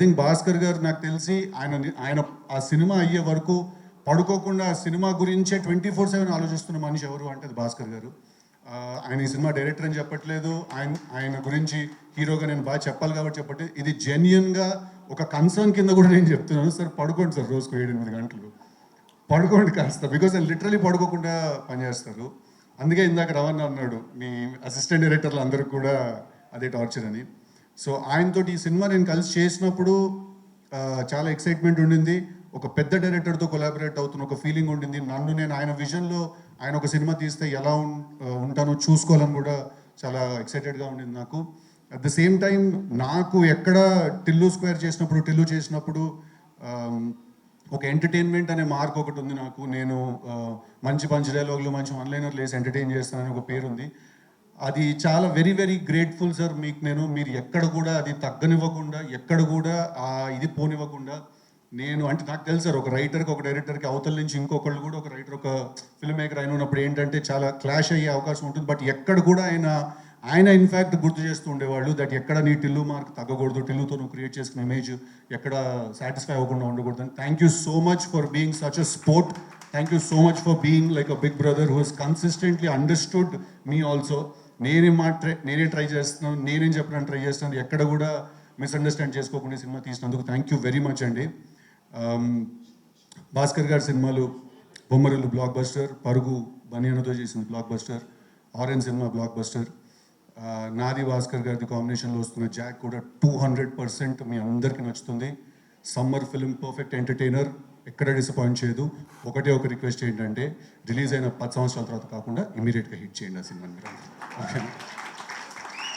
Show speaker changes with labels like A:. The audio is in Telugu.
A: థింక్ భాస్కర్ గారు నాకు తెలిసి ఆయన ఆయన ఆ సినిమా అయ్యే వరకు పడుకోకుండా ఆ సినిమా గురించే ట్వంటీ ఫోర్ సెవెన్ ఆలోచిస్తున్న మనిషి ఎవరు అంటే భాస్కర్ గారు. ఆయన ఈ సినిమా డైరెక్టర్ అని చెప్పట్లేదు. ఆయన ఆయన గురించి హీరోగా నేను బాగా చెప్పాలి కాబట్టి చెప్పట్లేదు. ఇది జెన్యున్గా ఒక కన్సర్న్ కింద కూడా నేను చెప్తున్నాను. సార్ పడుకోండి సార్ రోజుకు ఏడు ఎనిమిది గంటలు. పడుకోండి కాస్త. బికాస్ ఆయన లిటరలీ పడుకోకుండా పనిచేస్తారు. అందుకే ఇందాక రవణ అన్నాడు మీ అసిస్టెంట్ డైరెక్టర్లు అందరికి కూడా అదే టార్చర్ అని. సో ఆయనతో ఈ సినిమా నేను కలిసి చేసినప్పుడు చాలా ఎక్సైట్మెంట్ ఉండింది. ఒక పెద్ద డైరెక్టర్తో కొలాబరేట్ అవుతున్న ఒక ఫీలింగ్ ఉండింది. నన్ను నేను ఆయన విజన్లో ఆయన ఒక సినిమా తీస్తే ఎలా ఉంటానో చూసుకోవాలని కూడా చాలా ఎక్సైటెడ్గా ఉండింది నాకు. అట్ ద సేమ్ టైం నాకు ఎక్కడ టిల్లు స్క్వేర్ చేసినప్పుడు టిల్లు చేసినప్పుడు ఒక ఎంటర్టైన్మెంట్ అనే మార్క్ ఒకటి ఉంది నాకు. నేను మంచి మంచి డైలాగులు మంచి వన్లైనర్లు వేసి ఎంటర్టైన్ చేస్తానని ఒక పేరు ఉంది అది చాలా వెరీ వెరీ గ్రేట్ఫుల్ సార్ మీకు నేను. మీరు ఎక్కడ కూడా అది తగ్గనివ్వకుండా ఎక్కడ కూడా ఆ ఇది పోనివ్వకుండా నేను అంటే నాకు తెలుసు సార్ ఒక రైటర్కి ఒక డైరెక్టర్కి అవతల నుంచి ఇంకొకళ్ళు కూడా ఒక రైటర్ ఒక ఫిల్మ్ మేకర్ అయిన ఉన్నప్పుడు ఏంటంటే చాలా క్లాష్ అయ్యే అవకాశం ఉంటుంది. బట్ ఎక్కడ కూడా ఆయన ఆయన ఇన్ఫ్యాక్ట్ గుర్తు చేస్తూ ఉండేవాళ్ళు దట్ ఎక్కడ నీ టిల్లు మార్క్ తగ్గకూడదు టిల్లుతో నువ్వు క్రియేట్ చేసిన ఇమేజ్ ఎక్కడ సాటిస్ఫై అవ్వకుండా ఉండకూడదు thank you so much for being such a sport thank you so much for being like a big brother who he's consistently understood me also నేనేం మాట ట్రై నేనే ట్రై చేస్తున్నాను నేనేం చెప్పడానికి ట్రై చేస్తున్నాను ఎక్కడ కూడా మిస్అండర్స్టాండ్ చేసుకోకుండా సినిమా తీసినందుకు థ్యాంక్ యూ వెరీ మచ్ అండి. భాస్కర్ గారి సినిమాలు బొమ్మరిల్లు బ్లాక్ బస్టర్ పరుగు బనియానతో చేసిన blockbuster Orange cinema blockbuster నాది భాస్కర్ గారిది కాంబినేషన్లో వస్తున్న జాక్ కూడా టూ హండ్రెడ్ పర్సెంట్ మీ అందరికీ నచ్చుతుంది. సమ్మర్ ఫిల్మ్ పర్ఫెక్ట్ ఎంటర్టైనర్ ఎక్కడ డిసప్పాయింట్ చేయదు. ఒకటే ఒక రిక్వెస్ట్ ఏంటంటే రిలీజ్ అయిన పది సంవత్సరాల తర్వాత కాకుండా ఇమీడియట్గా హిట్ చేయండి ఆ సినిమాని మీరు. ఓకే